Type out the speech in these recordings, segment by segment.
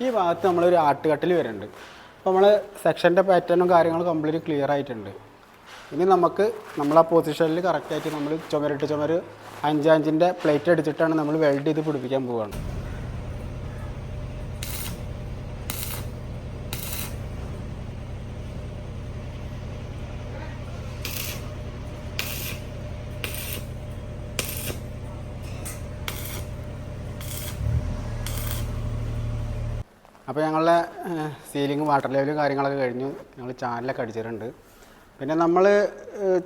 ഈ ഭാഗത്ത് നമ്മളൊരു ആട്ടുകട്ടിൽ വരുന്നുണ്ട് അപ്പോൾ നമ്മൾ സെക്ഷന്റെ പാറ്റേണും കാര്യങ്ങളും കംപ്ലീറ്റ് ക്ലിയർ ആയിട്ടുണ്ട്. ഇനി നമുക്ക് നമ്മൾ ആ പൊസിഷനിൽ കറക്റ്റായിട്ട് നമ്മൾ ചുമരിട്ട് ചുമര് അഞ്ചാഞ്ചിന്റെ പ്ലേറ്റ് അടിച്ചിട്ടാണ് നമ്മൾ വെൽഡ് ചെയ്ത് പിടിപ്പിക്കാൻ പോവുകയാണ് അപ്പോൾ ഞങ്ങളുടെ സീലിംഗ് വാട്ടർ ലെവലും കാര്യങ്ങളൊക്കെ കഴിഞ്ഞു. ഞങ്ങൾ ചാനലൊക്കെ അടിച്ചിട്ടുണ്ട്. പിന്നെ നമ്മൾ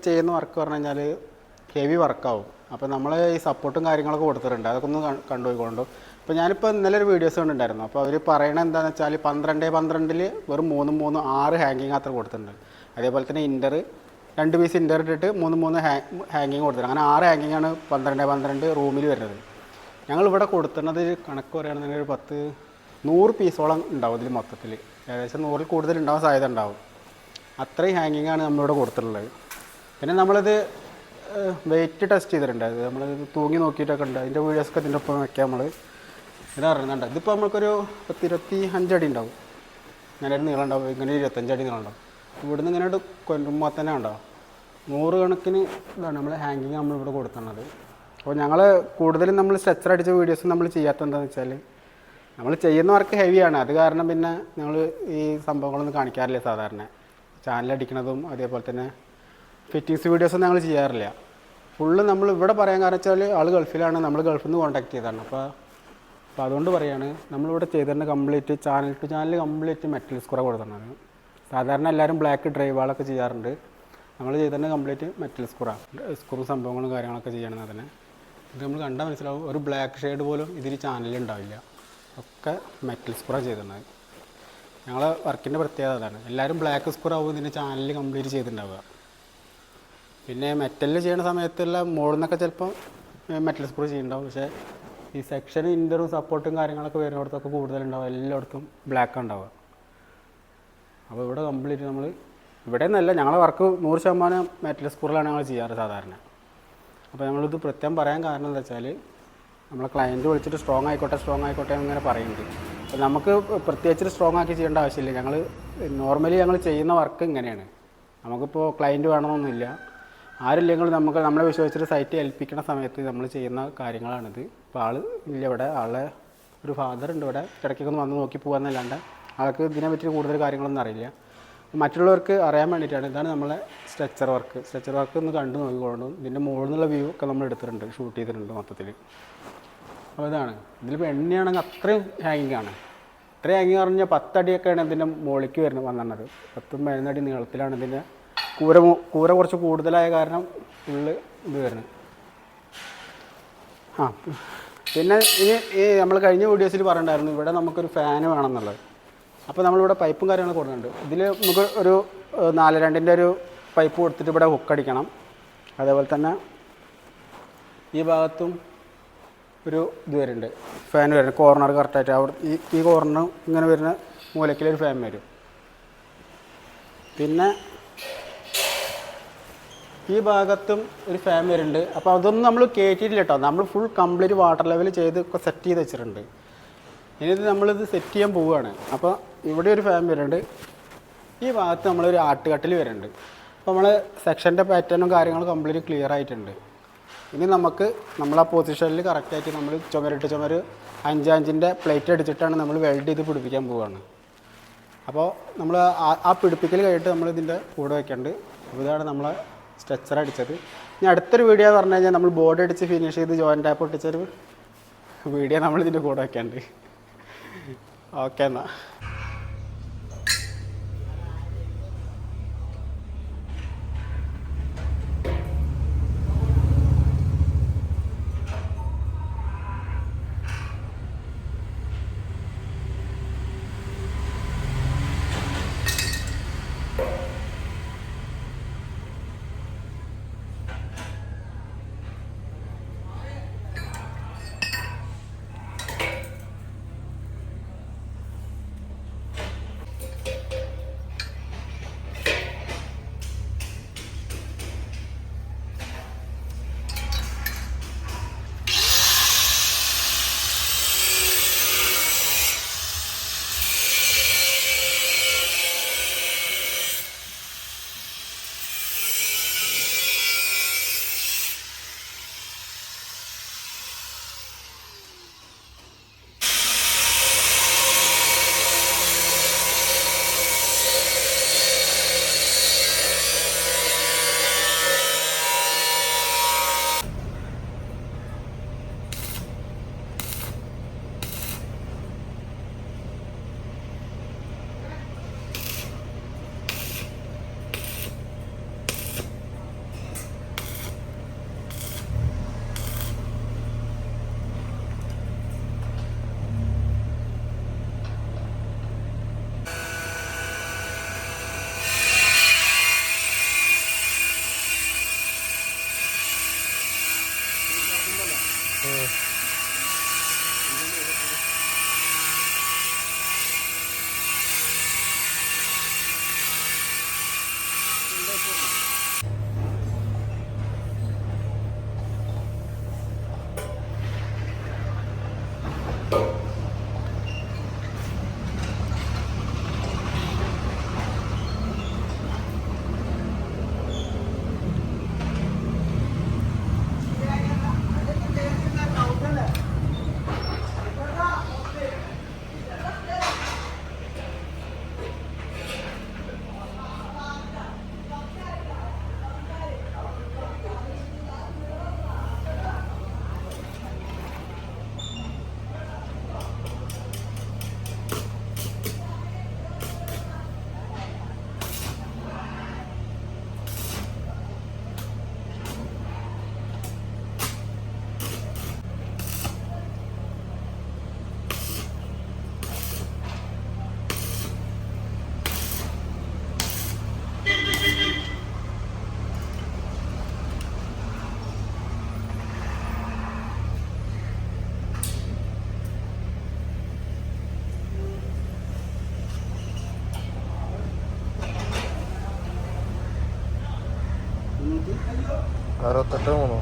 ചെയ്യുന്ന വർക്ക് പറഞ്ഞു കഴിഞ്ഞാൽ ഹെവി വർക്കാവും അപ്പോൾ നമ്മൾ ഈ സപ്പോർട്ടും കാര്യങ്ങളൊക്കെ കൊടുത്തിട്ടുണ്ട്. അതൊക്കെ ഒന്ന് കണ്ടുപോയിക്കൊണ്ടു. അപ്പോൾ ഞാനിപ്പോൾ ഇന്നലെ ഒരു വീഡിയോസ് കണ്ടിട്ടുണ്ടായിരുന്നു. അപ്പോൾ അവർ പറയണത് എന്താണെന്ന് വെച്ചാൽ പന്ത്രണ്ട് പന്ത്രണ്ടിൽ വെറും മൂന്ന് മൂന്ന് ആറ് ഹാങ്കിങ് അത്ര കൊടുത്തിട്ടുണ്ട്. അതേപോലെ തന്നെ ഇന്റർ രണ്ട് പീസ് ഇന്റർ ഇട്ടിട്ട് മൂന്ന് മൂന്ന് ഹാങ്ങിങ് കൊടുത്തിട്ടുണ്ട്. അങ്ങനെ ആറ് ഹാങ്ങിങ് ആണ് പന്ത്രണ്ട് പന്ത്രണ്ട് റൂമിൽ വരുന്നത്. ഞങ്ങൾ ഇവിടെ കൊടുക്കുന്നത് കണക്ക് പറയുകയാണെന്നുണ്ടെങ്കിൽ ഒരു പത്ത് നൂറ് പീസോളം ഉണ്ടാവും ഇതിൽ മൊത്തത്തിൽ. ഏകദേശം നൂറിൽ കൂടുതൽ ഉണ്ടാവാൻ സാധ്യത ഉണ്ടാവും. അത്രയും ഹാങ്ങിങ് ആണ് നമ്മളിവിടെ കൊടുത്തിട്ടുള്ളത്. പിന്നെ നമ്മളിത് വെയിറ്റ് ടെസ്റ്റ് ചെയ്തിട്ടുണ്ട്. അത് നമ്മൾ തൂങ്ങി നോക്കിയിട്ടൊക്കെ ഉണ്ട്. അതിന്റെ വീഡിയോസൊക്കെ ഇതിന്റെ ഒപ്പം വെക്കാം നമ്മൾ ഇത് അറിയുന്നുണ്ട് ഇതിപ്പോൾ നമുക്കൊരു പത്ത് ഇരുപത്തി അഞ്ചടി ഉണ്ടാവും. ഇങ്ങനെ ഒരു നീളം ഉണ്ടാവും. ഇങ്ങനെ ഇരുപത്തഞ്ചടി നീളം ഉണ്ടാവും. ഇവിടുന്ന് ഇങ്ങനെ കൊല്ലുമ്പോൾ തന്നെ ഉണ്ടാവും നൂറ് കണക്കിന് ഇതാണ് നമ്മൾ ഹാങ്ങിങ് നമ്മളിവിടെ കൊടുക്കുന്നത് അപ്പോൾ ഞങ്ങൾ കൂടുതലും നമ്മൾ സ്ട്രെച്ചർ അടിച്ച വീഡിയോസ് നമ്മൾ ചെയ്യാത്തത് എന്താണെന്ന് വെച്ചാൽ നമ്മൾ ചെയ്യുന്ന വർക്ക് ഹെവിയാണ് അത് കാരണം പിന്നെ ഞങ്ങൾ ഈ സംഭവങ്ങളൊന്നും കാണിക്കാറില്ല സാധാരണ. ചാനൽ അടിക്കണതും അതേപോലെ തന്നെ ഫിറ്റിങ്സ് വീഡിയോസൊന്നും ഞങ്ങൾ ചെയ്യാറില്ല. ഫുള്ള് നമ്മൾ ഇവിടെ പറയാൻ കാരണം വെച്ചാൽ ആൾ ഗൾഫിലാണ്. നമ്മൾ ഗൾഫിൽ നിന്ന് കോൺടാക്ട് ചെയ്തതാണ്. അപ്പോൾ അപ്പോൾ അതുകൊണ്ട് പറയാണ് നമ്മളിവിടെ ചെയ്തിട്ടുണ്ട് complete channel to channel complete metal square കൊടുത്തിട്ടുണ്ട് സാധാരണ എല്ലാവരും ബ്ലാക്ക് ഡ്രൈവാളൊക്കെ ചെയ്യാറുണ്ട്. നമ്മൾ ചെയ്തിട്ടുണ്ട് കംപ്ലീറ്റ് മെറ്റൽ സ്ക്വറ സ്ക്രൂ സംഭവങ്ങളും കാര്യങ്ങളൊക്കെ ചെയ്യണം അതിന്. ഇത് നമ്മൾ കണ്ടാൽ മനസ്സിലാവും. ഒരു ബ്ലാക്ക് ഷെയ്ഡ് പോലും ഇതിൽ ചാനലിൽ ഉണ്ടാവില്ല. ഒക്കെ മെറ്റൽ സ്ക്രൂ ചെയ്തിട്ടുണ്ട് ഞങ്ങളെ വർക്കിന്റെ പ്രത്യേകത അതാണ്. എല്ലാവരും ബ്ലാക്ക് സ്ക്രൂ ആവും ഇതിന്റെ ചാനൽ കംപ്ലീറ്റ് ചെയ്തിട്ടുണ്ടാവുക. പിന്നെ മെറ്റലിൽ ചെയ്യുന്ന സമയത്തുള്ള മുകളിൽ നിന്നൊക്കെ ചിലപ്പോൾ മെറ്റൽ സ്ക്രൂ ചെയ്യുന്നുണ്ടാവും പക്ഷേ ഈ സെക്ഷൻ ഇന്ററും സപ്പോർട്ടും കാര്യങ്ങളൊക്കെ വരുന്നിടത്തൊക്കെ കൂടുതലുണ്ടാവും എല്ലായിടത്തും ബ്ലാക്ക് ഉണ്ടാവുക. അപ്പോൾ ഇവിടെ കംപ്ലീറ്റ് നമ്മൾ ഇവിടെ നിന്നല്ല ഞങ്ങളെ വർക്ക് നൂറ് ശതമാനം മെറ്റൽ സ്ക്രൂലാണ് ഞങ്ങൾ ചെയ്യാറ് സാധാരണ. അപ്പോൾ നമ്മളിത് പ്രത്യേകം പറയാൻ കാരണം എന്താ വെച്ചാൽ നമ്മളെ ക്ലയന്റ് വിളിച്ചിട്ട് സ്ട്രോങ് ആയിക്കോട്ടെ സ്ട്രോങ് ആയിക്കോട്ടെ എന്നിങ്ങനെ പറയുന്നുണ്ട് അപ്പോൾ നമുക്ക് പ്രത്യേകിച്ച് സ്ട്രോങ് ആക്കി ചെയ്യേണ്ട ആവശ്യമില്ല. ഞങ്ങൾ നോർമലി ഞങ്ങൾ ചെയ്യുന്ന വർക്ക് ഇങ്ങനെയാണ്. നമുക്കിപ്പോൾ ക്ലയന്റ് വേണമെന്നൊന്നുമില്ല. ആരില്ലെങ്കിൽ നമുക്ക് നമ്മളെ വിശ്വസിച്ചിട്ട് സൈറ്റ് ഏൽപ്പിക്കുന്ന സമയത്ത് നമ്മൾ ചെയ്യുന്ന കാര്യങ്ങളാണിത്. ഇപ്പോൾ ആൾ ഇല്ല ഇവിടെ. ആളെ ഒരു ഫാദർ ഉണ്ട് ഇവിടെ. ഇടയ്ക്കൊക്കെ ഒന്ന് വന്ന് നോക്കി പോകാമെന്നല്ലാണ്ട് ആൾക്ക് ഇതിനെ പറ്റി കൂടുതൽ കാര്യങ്ങളൊന്നും അറിയില്ല. മറ്റുള്ളവർക്ക് അറിയാൻ വേണ്ടിയിട്ടാണ്. ഇതാണ് നമ്മളെ സ്ട്രെച്ചർ വർക്ക് സ്ട്രെച്ചർ വർക്ക് ഒന്ന് കണ്ടു നോക്കിക്കൊണ്ടും ഇതിന്റെ മുകളിൽ നിന്നുള്ള വ്യൂ ഒക്കെ നമ്മൾ എടുത്തിട്ടുണ്ട്. ഷൂട്ട് ചെയ്തിട്ടുണ്ട് മൊത്തത്തിൽ അപ്പോൾ ഇതാണ്. ഇതിലിപ്പോൾ എണ്ണയാണെങ്കിൽ അത്രയും ഹാങ്ങിങ് ആണ്. ഇത്രയും ഹാങ്ങിങ് പറഞ്ഞാൽ പത്തടിയൊക്കെയാണ് ഇതിന്റെ മുകളിലേക്ക് വരുന്നത് വന്നത് പത്തും പതിനൊന്നടി നീളത്തിലാണ് ഇതിന്റെ കൂര കൂര കുറച്ച് കൂടുതലായ കാരണം ഫുള്ള് ഇത് വരുന്നത്. ആ. പിന്നെ ഇനി ഈ നമ്മൾ കഴിഞ്ഞ വീഡിയോസിൽ പറഞ്ഞിട്ടുണ്ടായിരുന്നു. ഇവിടെ നമുക്കൊരു ഫാന് വേണമെന്നുള്ളത് അപ്പോൾ നമ്മളിവിടെ പൈപ്പും കാര്യങ്ങളും കൊടുക്കുന്നുണ്ട്. ഇതിൽ നമുക്ക് ഒരു നാല് രണ്ടിന്റെ ഒരു പൈപ്പ് കൊടുത്തിട്ട് ഇവിടെ ഹുക്കടിക്കണം അതേപോലെ തന്നെ ഈ ഭാഗത്തും ഒരു ഇത് വരുന്നുണ്ട്. ഫാൻ വരുന്നുണ്ട്. കോർണർ കറക്റ്റായിട്ട് അവിടെ ഈ ഈ കോർണർ ഇങ്ങനെ വരുന്ന മൂലക്കിലൊരു ഫാൻ വരും. പിന്നെ ഈ ഭാഗത്തും ഒരു ഫാൻ വരുന്നുണ്ട്. അപ്പോൾ അതൊന്നും നമ്മൾ കയറ്റിയിട്ടില്ല കേട്ടോ. നമ്മൾ ഫുൾ കംപ്ലീറ്റ് വാട്ടർ ലെവൽ ചെയ്ത് സെറ്റ് ചെയ്ത് വെച്ചിട്ടുണ്ട്. ഇനി നമ്മളിത് സെറ്റ് ചെയ്യാൻ പോവുകയാണ്. അപ്പോൾ ഇവിടെ ഒരു ഫാൻ വരുന്നുണ്ട്. ഈ ഭാഗത്ത് നമ്മളൊരു ആട്ടുകട്ടിൽ വരുന്നുണ്ട്. അപ്പോൾ നമ്മൾ സെക്ഷന്റെ പാറ്റേണും കാര്യങ്ങളും കംപ്ലീറ്റ് ക്ലിയർ ആയിട്ടുണ്ട്. ഇനി നമുക്ക് നമ്മൾ ആ പൊസിഷനിൽ കറക്റ്റായിട്ട് നമ്മൾ ചുമരിട്ട് ചുമര് അഞ്ചാഞ്ചിന്റെ പ്ലേറ്റ് അടിച്ചിട്ടാണ് നമ്മൾ വെൽഡ് ചെയ്ത് പിടിപ്പിക്കാൻ പോവുകയാണ്. അപ്പോൾ നമ്മൾ ആ- പിടിപ്പിക്കൽ കഴിഞ്ഞിട്ട് നമ്മൾ ഇതിന്റെ കൂടെ വെക്കേണ്ടത് അപ്പോൾ ഇതാണ് നമ്മളെ സ്ട്രെച്ചർ അടിച്ചത്. ഇനി അടുത്തൊരു വീഡിയോ പറഞ്ഞു കഴിഞ്ഞാൽ നമ്മൾ ബോർഡ് അടിച്ച് ഫിനിഷ് ചെയ്ത് ജോയിന്റ് ടാപ്പ് ഒട്ടിച്ചൊരു വീഡിയോ നമ്മൾ ഇതിന്റെ കൂടെ വെക്കേണ്ടത് ഓക്കെ എന്നാൽ Гарата Тимону.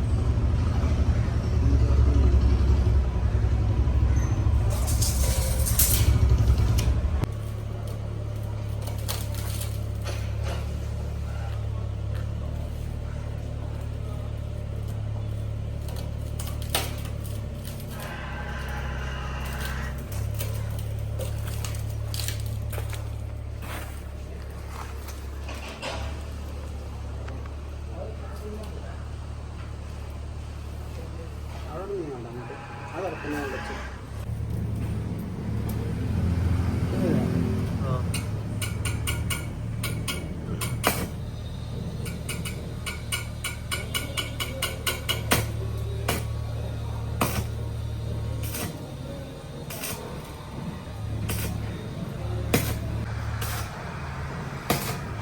만나는 거지.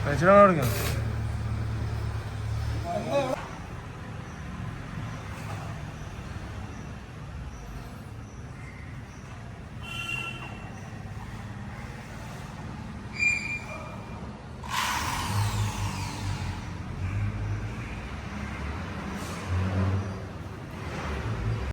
아니 지나가는 게